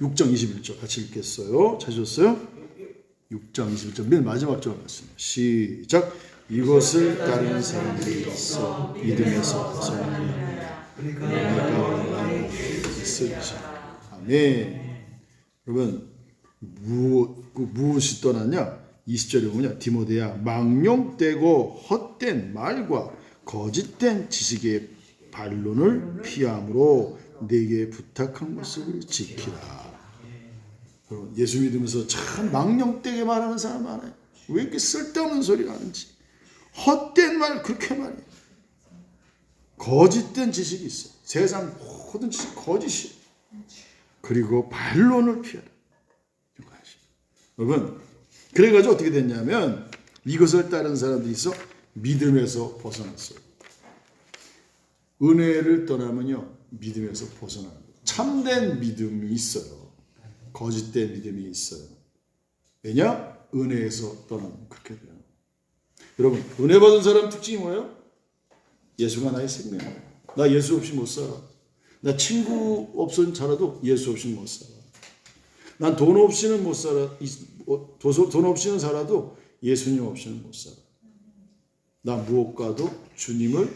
6장 21절 같이 읽겠어요. 찾으셨어요? 6장 21절 맨 마지막 절 말씀. 시작. 이것을 따르는 사람들이 있어 믿음에서 있을지. 아멘. 여러분 무, 그 무엇이 떠났냐? 20절에 보면 디모데야 망령되고 헛된 말과 거짓된 지식의 반론을 피함으로 내게 부탁한 것을 지키라. 예수 믿으면서 참 망령되게 말하는 사람 많아요. 왜 이렇게 쓸데없는 소리가 하는지. 헛된 말 그렇게 말해. 거짓된 지식이 있어. 세상 모든 지식 거짓이. 그리고 반론을 피하라. 여러분 그래가지고 어떻게 됐냐면 이것을 따른 사람들이 있어 믿음에서 벗어났어요. 은혜를 떠나면요 믿음에서 벗어나는 거예요. 참된 믿음이 있어요. 거짓된 믿음이 있어요. 왜냐? 은혜에서 떠나면 그렇게 돼요. 여러분 은혜 받은 사람 특징이 뭐예요? 예수가 나의 생명이에요. 나 예수 없이 못 살아. 나 친구 없은 살아도 예수 없이 못 살아. 난 돈 없이는 못 살아. 이- 어, 돈 없이는 살아도 예수님 없이는 못 살아. 나 무엇과도 주님을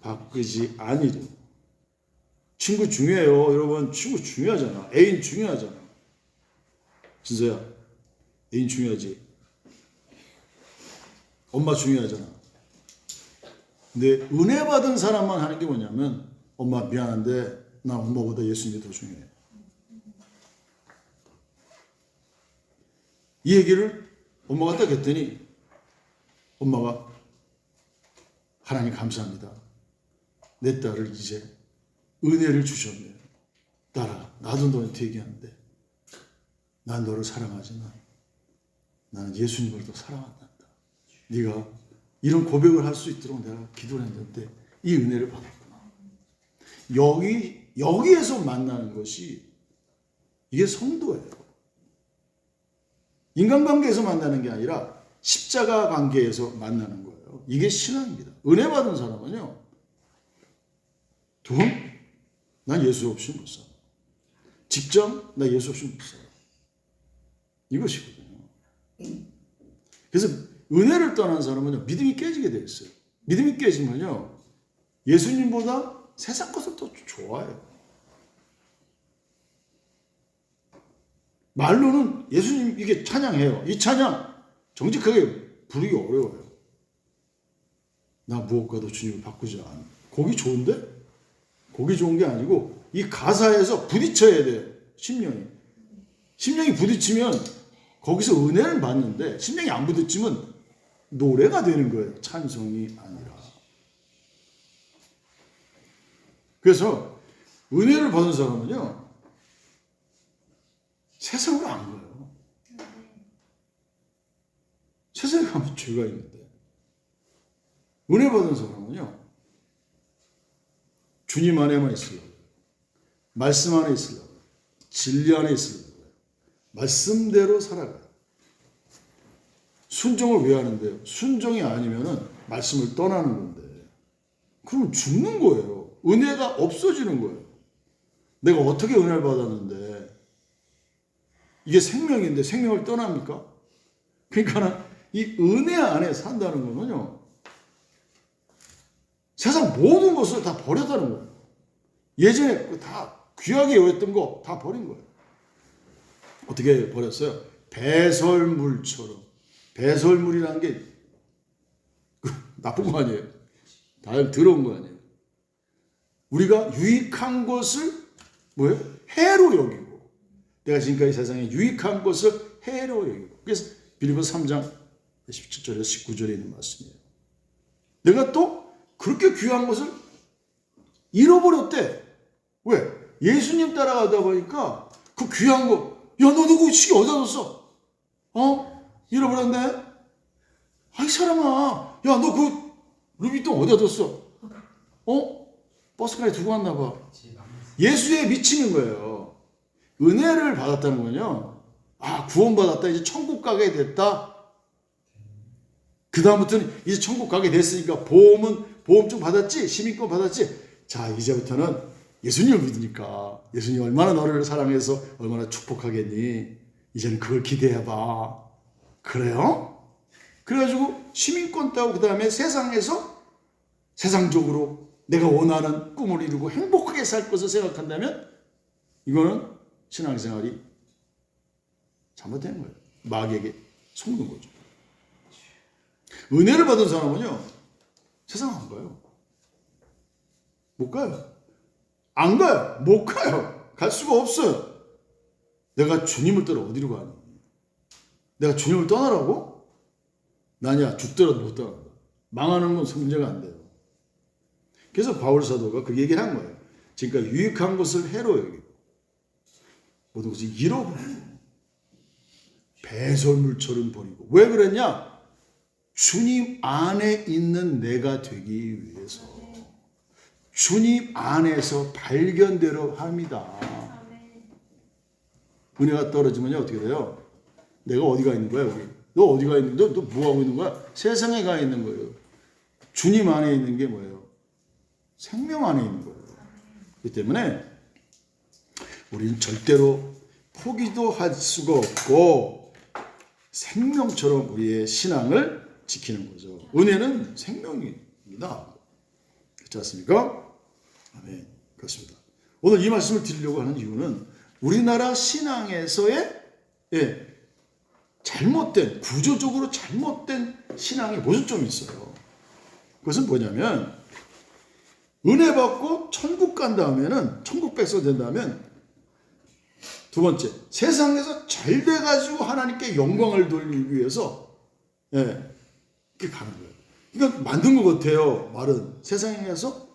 바꾸지 아니리. 친구 중요해요. 여러분, 친구 중요하잖아. 애인 중요하잖아. 진서야, 애인 중요하지. 엄마 중요하잖아. 근데 은혜 받은 사람만 하는 게 뭐냐면, 엄마 미안한데, 나 엄마보다 예수님이 더 중요해. 이 얘기를 엄마가 딱 했더니 엄마가 하나님 감사합니다. 내 딸을 이제 은혜를 주셨네요. 딸아, 나도 너한테 얘기하는데 난 너를 사랑하지만 나는 예수님을 더 사랑한다. 네가 이런 고백을 할 수 있도록 내가 기도를 했는데 이 은혜를 받았구나. 여기 여기에서 만나는 것이 이게 성도예요. 인간관계에서 만나는 게 아니라 십자가 관계에서 만나는 거예요. 이게 신앙입니다. 은혜 받은 사람은요. 돈? 난 예수 없이 못 살아. 직장? 나 예수 없이 못 살아. 이것이거든요. 그래서 은혜를 떠난 사람은요. 믿음이 깨지게 돼 있어요. 믿음이 깨지면요. 예수님보다 세상 것을 더 좋아해요. 말로는 예수님 이게 찬양해요. 이 찬양 정직하게 부르기 어려워요. 나 무엇과도 주님을 바꾸지 않아. 곡이 좋은데? 곡이 좋은 게 아니고 이 가사에서 부딪혀야 돼요. 심령이. 심령이 부딪히면 거기서 은혜를 받는데 심령이 안 부딪히면 노래가 되는 거예요. 찬송이 아니라. 그래서 은혜를 받은 사람은요. 세상으로 안 가요. 세상에 가면 죄가 있는데. 은혜 받은 사람은요. 주님 안에만 있으려고. 말씀 안에 있으려고. 진리 안에 있으려고. 말씀대로 살아가요. 순종을 왜 하는데요? 순종이 아니면은 말씀을 떠나는 건데. 그럼 죽는 거예요. 은혜가 없어지는 거예요. 내가 어떻게 은혜를 받았는데 이게 생명인데 생명을 떠납니까? 그러니까 이 은혜 안에 산다는 거는요. 세상 모든 것을 다 버렸다는 거예요. 예전에 그다 귀하게 여겼던 거 다 버린 거예요. 어떻게 버렸어요? 배설물처럼. 배설물이라는 게 나쁜 거 아니에요. 다 들어온 거 아니에요. 우리가 유익한 것을 뭐예요? 해로 여기고 내가 지금까지 세상에 유익한 것을 해로 여기고 그래서 빌리보 3장 17절에서 19절에 있는 말씀이에요. 내가 또 그렇게 귀한 것을 잃어버렸대. 왜? 예수님 따라가다 보니까 그 귀한 거, 야, 너 누구 시계 어디다 뒀어? 어? 잃어버렸네? 아이, 사람아. 야, 너 그 루비통 어디다 뒀어? 어? 버스까지 두고 왔나 봐. 예수에 미치는 거예요. 은혜를 받았다는 건요. 아, 구원 받았다. 이제 천국 가게 됐다. 그 다음부터는 이제 천국 가게 됐으니까 보험은 보험증 받았지? 시민권 받았지? 자, 이제부터는 예수님을 믿으니까 예수님이 얼마나 너를 사랑해서 얼마나 축복하겠니? 이제는 그걸 기대해봐. 그래요? 그래가지고 시민권 따고 그 다음에 세상에서 세상적으로 내가 원하는 꿈을 이루고 행복하게 살 것을 생각한다면 이거는 신앙생활이 잘못된 거예요. 마귀에게 속는 거죠. 은혜를 받은 사람은요, 세상 안 가요. 못 가요. 안 가요. 못 가요. 갈 수가 없어요. 내가 주님을 떠나 어디로 가니? 내가 주님을 떠나라고? 나냐, 죽더라도 못 떠난다. 망하는 건 문제가 안 돼요. 그래서 바울 사도가 그 얘기를 한 거예요. 지금까지 유익한 것을 해로 여기고, 모든 것을 잃어버리고, 배설물처럼 버리고. 왜 그랬냐? 주님 안에 있는 내가 되기 위해서. 주님 안에서 발견되려 합니다. 은혜가 떨어지면 어떻게 돼요? 내가 어디가 있는 거야, 여기? 너 어디가 있는 너, 너 뭐하고 있는 거야? 세상에 가 있는 거예요. 주님 안에 있는 게 뭐예요? 생명 안에 있는 거예요. 그렇기 때문에 우리는 절대로 포기도 할 수가 없고 생명처럼 우리의 신앙을 지키는 거죠. 은혜는 생명입니다. 그렇지 않습니까? 아멘. 그렇습니다. 오늘 이 말씀을 드리려고 하는 이유는 우리나라 신앙에서의 예, 잘못된 구조적으로 잘못된 신앙의 모습점이 있어요. 그것은 뭐냐면 은혜 받고 천국 간 다음에는 천국 백성 된다면 두 번째 세상에서 잘 돼가지고 하나님께 영광을 돌리기 위해서 예, 이렇게 가는 거예요. 이건 만든 것 같아요. 말은 세상에서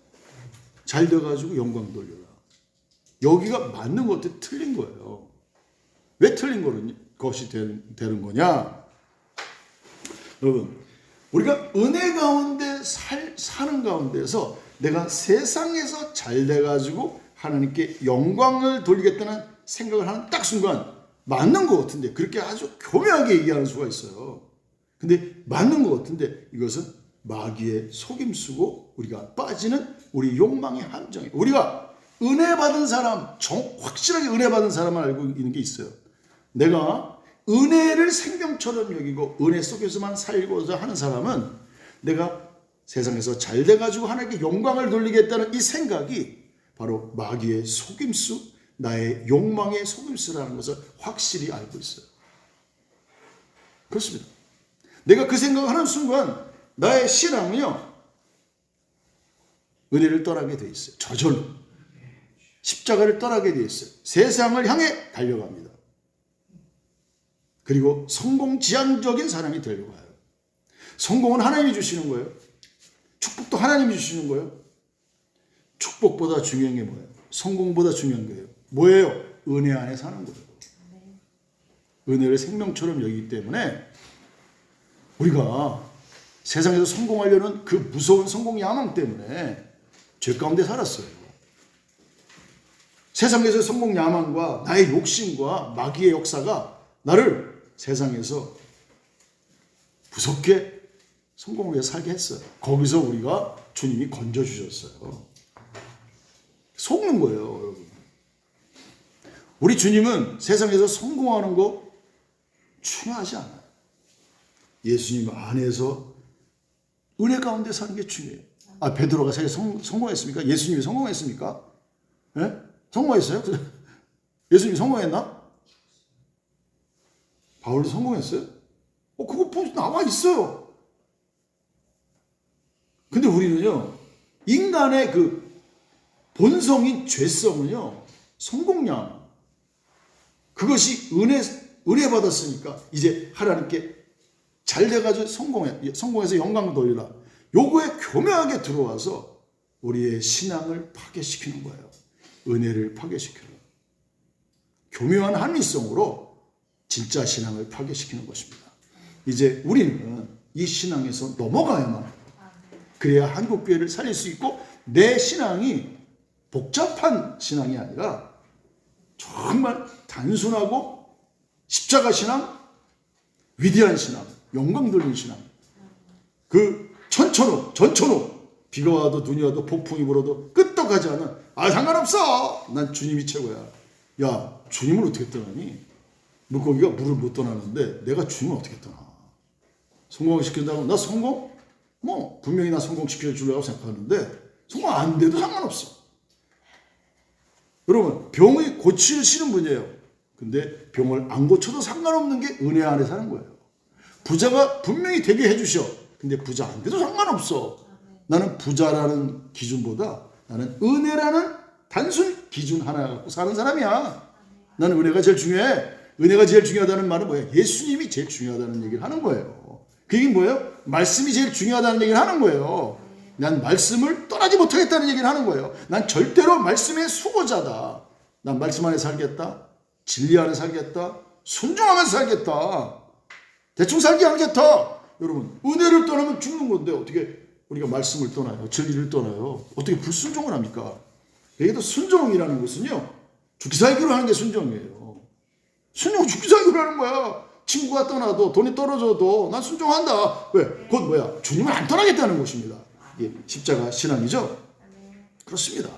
잘 돼가지고 영광 돌려라. 여기가 맞는 것 같아 틀린 거예요. 왜 틀린 것이 되는 거냐? 여러분, 우리가 은혜 가운데 살, 사는 가운데서 내가 세상에서 잘 돼가지고 하나님께 영광을 돌리겠다는 생각을 하는 딱 순간 맞는 것 같은데 그렇게 아주 교묘하게 얘기하는 수가 있어요. 근데 맞는 것 같은데 이것은 마귀의 속임수고 우리가 빠지는 우리 욕망의 함정이에요. 우리가 은혜 받은 사람, 정, 확실하게 은혜 받은 사람을 알고 있는 게 있어요. 내가 은혜를 생명처럼 여기고 은혜 속에서만 살고자 하는 사람은 내가 세상에서 잘 돼가지고 하나님께 영광을 돌리겠다는 이 생각이 바로 마귀의 속임수, 나의 욕망의 속임수라는 것을 확실히 알고 있어요. 그렇습니다. 내가 그 생각을 하는 순간 나의 신앙은요, 은혜를 떠나게 돼 있어요. 저절로. 십자가를 떠나게 돼 있어요. 세상을 향해 달려갑니다. 그리고 성공 지향적인 사람이 되려고 해요. 성공은 하나님이 주시는 거예요. 축복도 하나님이 주시는 거예요. 축복보다 중요한 게 뭐예요? 성공보다 중요한 거예요. 뭐예요? 은혜 안에 사는 거예요. 은혜를 생명처럼 여기기 때문에 우리가 세상에서 성공하려는 그 무서운 성공 야망 때문에 죄 가운데 살았어요. 세상에서 성공 야망과 나의 욕심과 마귀의 역사가 나를 세상에서 무섭게 성공을 위해 살게 했어요. 거기서 우리가 주님이 건져주셨어요. 속는 거예요, 여러분. 우리 주님은 세상에서 성공하는 거 중요하지 않아요. 예수님 안에서 은혜 가운데 사는 게 중요해요. 아, 베드로가 세계 성, 성공했습니까? 예수님이 성공했습니까? 예? 성공했어요? 예수님이 성공했나? 바울도 성공했어요? 어, 그거 보 나와 있어요. 근데 우리는요, 인간의 그 본성인 죄성은요, 성공량. 그것이 은혜, 은혜 받았으니까 이제 하나님께 잘 돼가지고 성공해, 성공해서 영광 돌리라. 요거에 교묘하게 들어와서 우리의 신앙을 파괴시키는 거예요. 은혜를 파괴시켜요. 교묘한 합리성으로 진짜 신앙을 파괴시키는 것입니다. 이제 우리는 이 신앙에서 넘어가야만. 그래야 한국 교회를 살릴 수 있고 내 신앙이 복잡한 신앙이 아니라 정말 단순하고 십자가 신앙, 위대한 신앙, 영광 돌린 신앙. 그 천천후, 전천후 비가 와도 눈이 와도 폭풍이 불어도 끄떡 하지 않아. 아 상관없어. 난 주님이 최고야. 야 주님을 어떻게 떠나니? 물고기가 물을 못 떠나는데 내가 주님을 어떻게 떠나? 성공시킨다고 나 성공? 뭐 분명히 나 성공시켜 주려고 생각하는데 성공 안 돼도 상관없어. 여러분 병이 고치시는 분이에요. 근데 병을 안 고쳐도 상관없는 게 은혜 안에 사는 거예요. 부자가 분명히 되게 해주셔. 근데 부자 안 돼도 상관없어. 나는 부자라는 기준보다 나는 은혜라는 단순 기준 하나 갖고 사는 사람이야. 나는 은혜가 제일 중요해. 은혜가 제일 중요하다는 말은 뭐야? 예수님이 제일 중요하다는 얘기를 하는 거예요. 그 얘기는 뭐예요? 말씀이 제일 중요하다는 얘기를 하는 거예요. 난 말씀을 떠나지 못하겠다는 얘기를 하는 거예요. 난 절대로 말씀의 수고자다. 난 말씀 안에 살겠다. 진리 안에 살겠다. 순종하면서 살겠다. 대충 살기 하겠다. 여러분, 은혜를 떠나면 죽는 건데 어떻게 우리가 말씀을 떠나요? 진리를 떠나요? 어떻게 불순종을 합니까? 여기도 순종이라는 것은요. 죽기 살기로 하는 게 순종이에요. 순종 죽기 살기로 하는 거야. 친구가 떠나도 돈이 떨어져도 난 순종한다. 왜? 그것 뭐야? 주님을 안 떠나겠다는 것입니다. 이게 십자가 신앙이죠? 그렇습니다.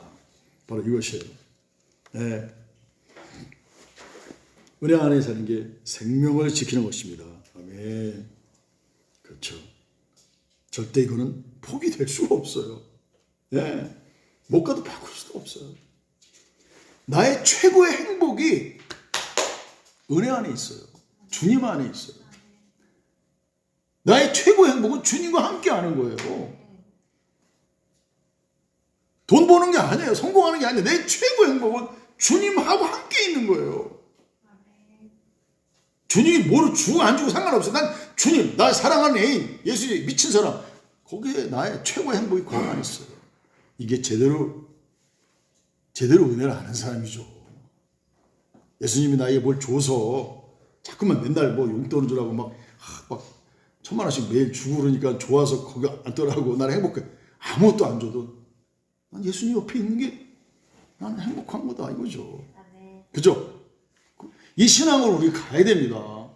바로 이것이에요. 네. 은혜 안에 사는 게 생명을 지키는 것입니다. 아멘. 그렇죠. 절대 이거는 포기 될 수가 없어요. 예. 못 가도 바꿀 수도 없어요. 나의 최고의 행복이 은혜 안에 있어요. 주님 안에 있어요. 나의 최고의 행복은 주님과 함께 하는 거예요. 돈 버는 게 아니에요. 성공하는 게 아니에요. 내 최고의 행복은 주님하고 함께 있는 거예요. 주님이 뭐를 주고 안 주고 상관없어. 난 주님, 나 사랑하는 애인, 예수 미친 사람, 거기에 나의 최고의 행복이 안에 있어요. 이게 제대로, 제대로 은혜를 아는 사람이죠. 예수님이 나에게 뭘 줘서 자꾸만 맨날 뭐 용돈을 주라고 막, 아, 막 천만 원씩 매일 주고 그러니까 좋아서 거기 앉더라고. 나는 행복해. 아무것도 안 줘도 난 예수님 옆에 있는 게 나는 행복한 거다 이거죠. 그죠? 이 신앙을 우리 가야 됩니다.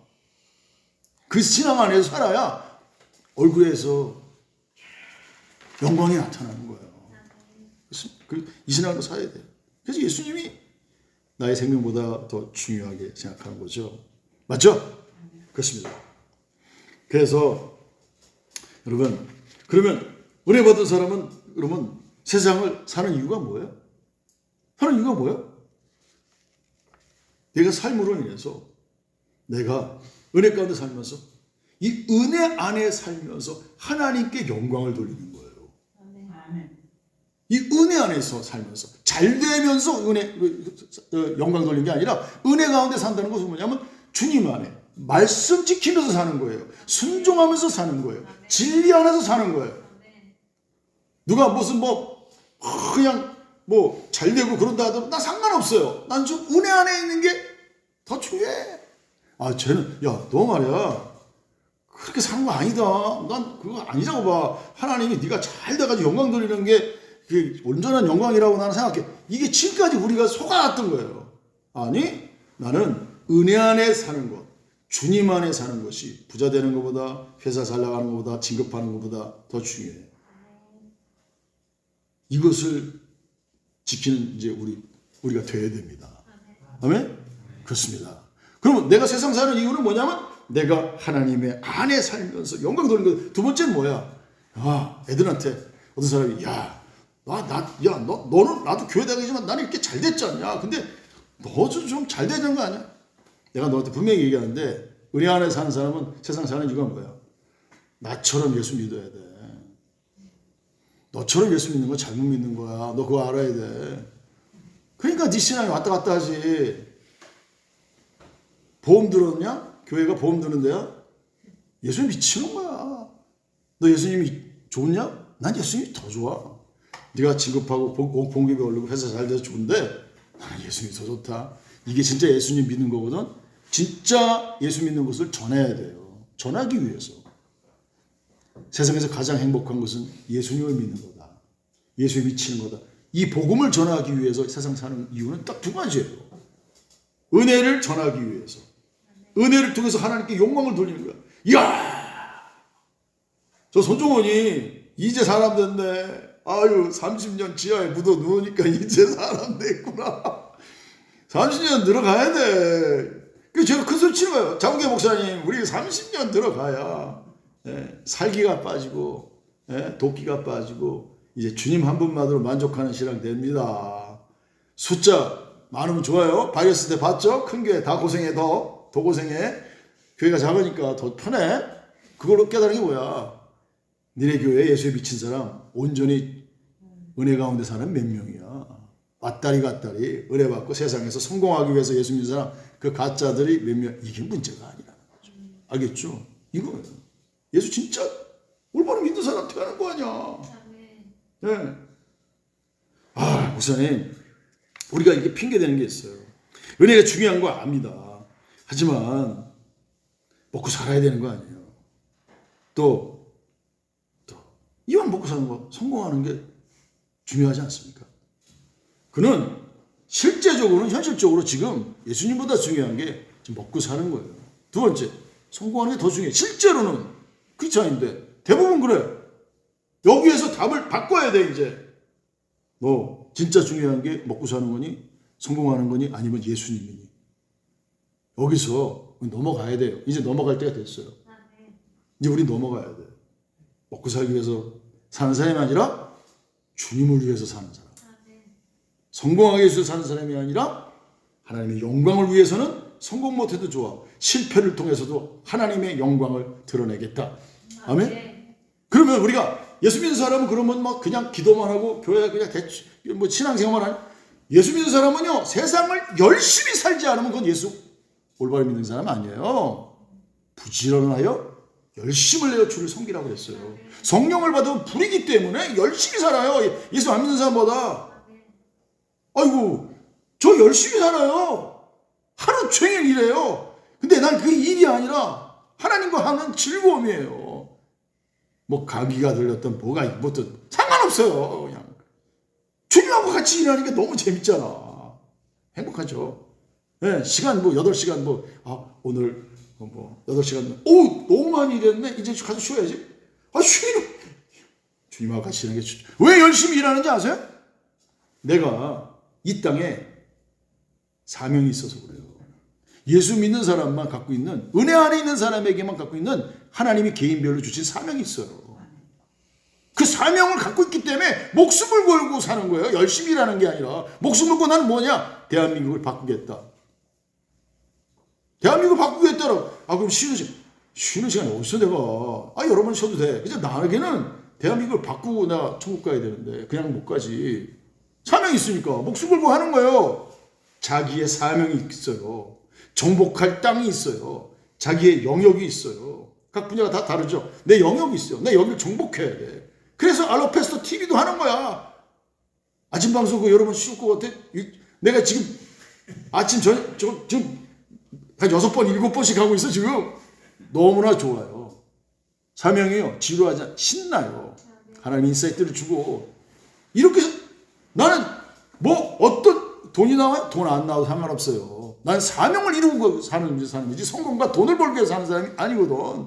그 신앙 안에서 살아야 얼굴에서 영광이 나타나는 거예요. 그이 신앙으로 살아야 돼요. 그래서 예수님이 나의 생명보다 더 중요하게 생각하는 거죠. 맞죠? 그렇습니다. 그래서 여러분 그러면 은혜 받은 사람은 그러면 세상을 사는 이유가 뭐예요? 사는 이유가 뭐예요? 내가 삶으로 인해서 내가 은혜 가운데 살면서 이 은혜 안에 살면서 하나님께 영광을 돌리는 거예요. 이 은혜 안에서 살면서 잘 되면서 은혜 어, 영광 돌리는 게 아니라 은혜 가운데 산다는 것은 뭐냐면 주님 안에 말씀 지키면서 사는 거예요. 순종하면서 사는 거예요. 진리 안에서 사는 거예요. 누가 무슨 뭐 아, 그냥 뭐 잘 되고 그런다 하더라도 나 상관없어요. 난좀 은혜 안에 있는 게 더 중요해. 아 쟤는 야 너 말이야 그렇게 사는 거 아니다. 난 그거 아니라고 봐. 하나님이 네가 잘 돼가지고 영광 돌리는 게 그게 온전한 영광이라고 나는 생각해. 이게 지금까지 우리가 속아왔던 거예요. 아니 나는 은혜 안에 사는 것, 주님 안에 사는 것이 부자 되는 것보다 회사 잘 나가는 것보다 진급하는 것보다 더 중요해. 이것을 지키는 이제 우리 우리가 돼야 됩니다. 아멘? 그렇습니다. 그러면 내가 세상 사는 이유는 뭐냐면 내가 하나님의 안에 살면서 영광 돌리는 것. 두 번째는 뭐야? 아, 애들한테 어떤 사람이 야, 나, 나, 야, 너, 너는 나도 교회 다니지만 나는 이렇게 잘 됐지 않냐? 근데 너도 좀잘 되는 거 아니야? 내가 너한테 분명히 얘기하는데 은혜 안에 사는 사람은 세상 사는 이유가 뭐야? 나처럼 예수 믿어야 돼. 너처럼 예수 믿는 거 잘못 믿는 거야. 너 그거 알아야 돼. 그러니까 네 신앙이 왔다 갔다 하지. 보험 들었냐? 교회가 보험 드는데야? 예수님 미치는 거야. 너 예수님이 좋냐? 난 예수님이 더 좋아. 네가 진급하고 공- 공급이 오르고 회사 잘 돼서 좋은데 나는 예수님이 더 좋다. 이게 진짜 예수님 믿는 거거든. 진짜 예수 믿는 것을 전해야 돼요. 전하기 위해서. 세상에서 가장 행복한 것은 예수님을 믿는 거다. 예수에 미치는 거다. 이 복음을 전하기 위해서 세상 사는 이유는 딱 두 가지예요. 은혜를 전하기 위해서. 은혜를 통해서 하나님께 영광을 돌리는 거야. 이야! 저 손종원이 이제 사람 됐네. 아유 30년 지하에 묻어 누우니까 이제 사람 됐구나. 30년 들어가야 돼. 그 제가 큰 소리 치는 거예요. 장계 목사님, 우리 30년 들어가야 예, 살기가 빠지고 예, 도끼가 빠지고 이제 주님 한 분만으로 만족하는 신앙 됩니다. 숫자 많으면 좋아요. 바이러스 때 봤죠? 큰 교회 다 고생해 더, 더 고생해. 교회가 작으니까 더 편해. 그걸로 깨달은 게 뭐야? 니네 교회에 예수에 미친 사람 온전히 은혜 가운데 사는 몇 명이야. 왔다리 갔다리 은혜 받고 세상에서 성공하기 위해서 예수 믿는 사람 그 가짜들이 몇 명 이게 문제가 아니라는 거죠. 알겠죠? 이거예요. 예수 진짜 올바로 믿는 사람 태어난 거 아니야. 네. 아, 목사님, 우리가 이게 핑계 대는 게 있어요. 은혜가 중요한 거 압니다. 하지만 먹고 살아야 되는 거 아니에요. 또, 또 이왕 먹고 사는 거 성공하는 게 중요하지 않습니까? 그는 실제적으로는 현실적으로 지금 예수님보다 중요한 게 지금 먹고 사는 거예요. 두 번째, 성공하는 게 더 중요해. 실제로는 않은데 대부분 그래. 여기에서 답을 바꿔야 돼 이제. 뭐 진짜 중요한 게 먹고 사는 거니 성공하는 거니 아니면 예수님이니. 여기서 넘어가야 돼요. 이제 넘어갈 때가 됐어요. 아멘. 이제 우리 넘어가야 돼. 먹고 살기 위해서 사는 사람이 아니라 주님을 위해서 사는 사람. 아멘. 성공하기 위해서 사는 사람이 아니라 하나님의 영광을 위해서는 성공 못해도 좋아. 실패를 통해서도 하나님의 영광을 드러내겠다. 아멘? 그러면 우리가 예수 믿는 사람은 그러면 막 그냥 기도만 하고 교회 그냥 대충 뭐 신앙생활만 하니 예수 믿는 사람은요 세상을 열심히 살지 않으면 그건 예수 올바로 믿는 사람 아니에요. 부지런하여 열심을 내어 주를 섬기라고 그랬어요. 성령을 받으면 불이기 때문에 열심히 살아요. 예수 안 믿는 사람보다. 아이고, 저 열심히 살아요. 하루 종일 일해요. 근데 난 그게 일이 아니라 하나님과 하는 즐거움이에요. 뭐 감기가 들렸던 뭐가 뭐든 상관없어요. 그냥 주님하고 같이 일하는 게 너무 재밌잖아. 행복하죠. 예, 시간 뭐 8시간 뭐, 아, 오늘 뭐 8시간, 오, 너무 많이 일했네. 이제 가서 쉬어야지. 아, 쉬는, 주님하고 같이 일하는 게, 주- 왜 열심히 일하는지 아세요? 내가 이 땅에 사명이 있어서 그래요. 예수 믿는 사람만 갖고 있는 은혜 안에 있는 사람에게만 갖고 있는 하나님이 개인별로 주신 사명이 있어요. 그 사명을 갖고 있기 때문에 목숨을 걸고 사는 거예요. 열심히 일하는 게 아니라 목숨을 걸고 나는 뭐냐? 대한민국을 바꾸겠다. 대한민국을 바꾸겠다라고. 아 그럼 쉬는 시간 쉬는 시간이 어디서 내가? 아 여러분 쉬어도 돼. 근데 나에게는 대한민국을 바꾸고 나 천국 가야 되는데 그냥 못 가지. 사명이 있으니까 목숨 걸고 하는 거예요. 자기의 사명이 있어요. 정복할 땅이 있어요. 자기의 영역이 있어요. 각 분야가 다 다르죠. 내 영역이 있어요. 내 영역을 정복해야 돼. 그래서 알로페스토 TV도 하는 거야. 아침 방송 그 여러분 쉬울 것 같아? 이- 내가 지금 아침 저, 저 지금 한 여섯 번 일곱 번씩 하고 있어 지금 너무나 좋아요. 사명이요 지루하지 않 신나요. 하나님 인사이트를 주고 이렇게 해서 나는 뭐 어떤 돈이 나와 돈안 나와도 상관없어요. 난 사명을 이루고 사는 거지 사는 거지 성공과 돈을 벌기 위해서 사는 사람이 아니거든.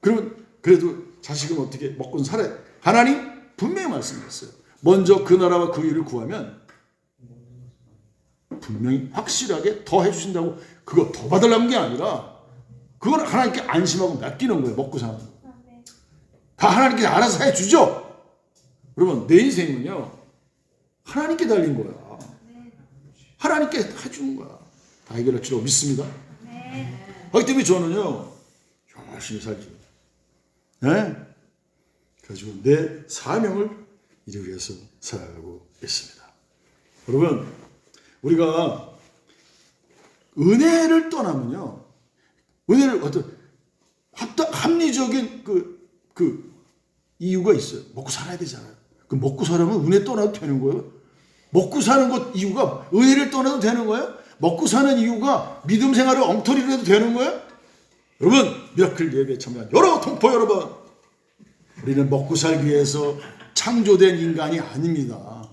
그러면 그래도 자식은 어떻게 먹고는 살아야 돼. 하나님 분명히 말씀했어요. 먼저 그 나라와 그 일을 구하면 분명히 확실하게 더 해주신다고 그거 더 받으려는 게 아니라 그건 하나님께 안심하고 맡기는 거예요. 먹고 사는 거. 다 하나님께 알아서 해주죠. 그러면 내 인생은요 하나님께 달린 거야. 하나님께 해주는 거야. 다 해결할 줄 믿습니다. 그렇기 때문에 저는요 열심히 살죠. 네? 그래가지고 내 사명을 이루기 위해서 살아가고 있습니다. 여러분 우리가 은혜를 떠나면요 은혜를 어떤 합리적인 그, 그 이유가 있어요. 먹고 살아야 되잖아요. 그 먹고 살아면 은혜 떠나도 되는 거예요? 먹고 사는 것 이유가 은혜를 떠나도 되는 거예요? 먹고 사는 이유가 믿음 생활을 엉터리로 해도 되는 거예요? 여러분 미라클 예배에 참여한 여러 동포 여러분 우리는 먹고 살기 위해서 창조된 인간이 아닙니다.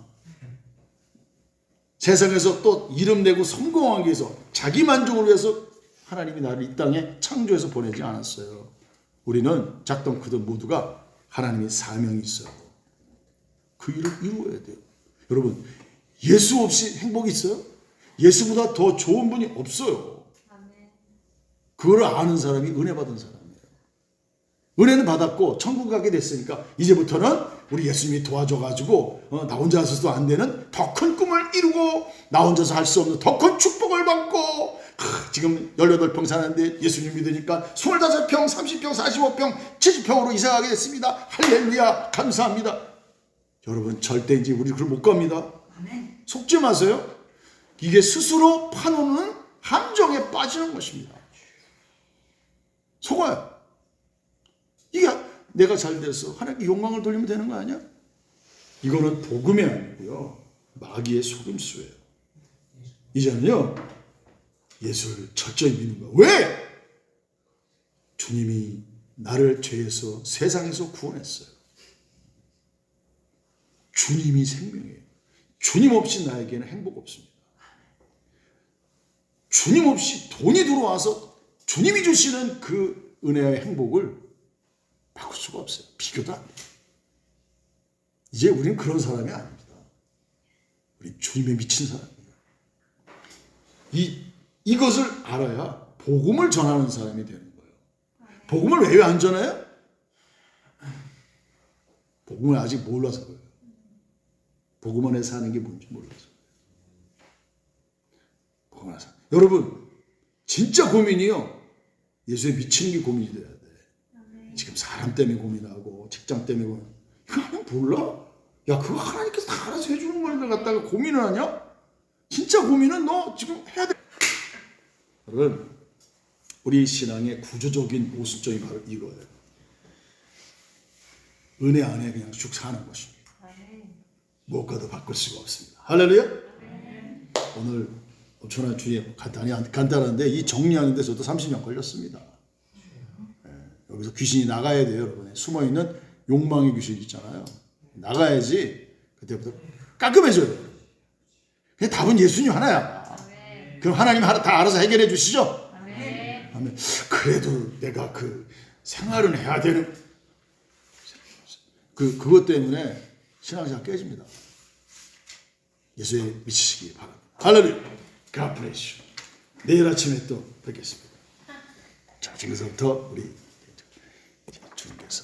세상에서 또 이름 내고 성공하기 위해서 자기 만족을 위해서 하나님이 나를 이 땅에 창조해서 보내지 않았어요. 우리는 작던 크든 모두가 하나님의 사명이 있어요. 그 일을 이루어야 돼요. 여러분, 예수 없이 행복이 있어요? 예수보다 더 좋은 분이 없어요. 그거를 아는 사람이 은혜 받은 사람이에요. 은혜는 받았고 천국 가게 됐으니까 이제부터는 우리 예수님이 도와줘가지고 어, 나 혼자 해서도 안 되는 더 큰 꿈을 이루고 나 혼자서 할 수 없는 더 큰 축복을 받고 크, 지금 18평 사는데 예수님 믿으니까 25평, 30평, 45평, 70평으로 이사가게 됐습니다. 할렐루야 감사합니다. 여러분 절대 이제 우리 그걸 못 갑니다. 속지 마세요. 이게 스스로 파놓는 함정에 빠지는 것입니다. 속아요. 이게 내가 잘 돼서 하나님께 영광을 돌리면 되는 거 아니야? 이거는 복음이 아니고요. 마귀의 속임수예요. 이제는요. 예수를 철저히 믿는 거야. 왜? 주님이 나를 죄에서 세상에서 구원했어요. 주님이 생명이에요. 주님 없이 나에게는 행복 없습니다. 주님 없이 돈이 들어와서 주님이 주시는 그 은혜의 행복을 바꿀 수가 없어요. 비교도 안 돼요. 이제 우리는 그런 사람이 아닙니다. 우리 주님에 미친 사람이에요. 이, 이것을 알아야 복음을 전하는 사람이 되는 거예요. 복음을 왜 안 전해요? 복음을 아직 몰라서 그래요. 복음 안에 사는 게 뭔지 몰라서. 복음 안에 사. 여러분, 진짜 고민이요. 예수에 미치는 게 고민이 돼야 돼. 지금 사람 때문에 고민하고 직장 때문에 고민. 이거 하면 몰라? 야, 그거 하나님께서 다 알아서 해주는 걸 갖다가 고민을 하냐? 진짜 고민은 너 지금 해야 돼. 여러분, 우리 신앙의 구조적인 모순점이 바로 이거예요. 은혜 안에 그냥 쭉 사는 것입니다. 무엇과도 바꿀 수가 없습니다. 할렐루야. 오늘 엄청난 주의 간단히 간단한데 이 정리하는데 저도 30년 걸렸습니다. 예, 여기서 귀신이 나가야 돼요, 여러분. 숨어 있는 욕망의 귀신 있잖아요. 나가야지 그때부터 깔끔해져요. 그 답은 예수님 하나야. 그럼 하나님 하나 다 알아서 해결해 주시죠. 아멘. 그래도 내가 그 생활은 해야 되는 그 그것 때문에 신앙생활 깨집니다. 예수에 미치시기 바랍니다. 할렐루야. God bless you. 내일 아침에 또 뵙겠습니다. 자, 지금부터 우리 주님께서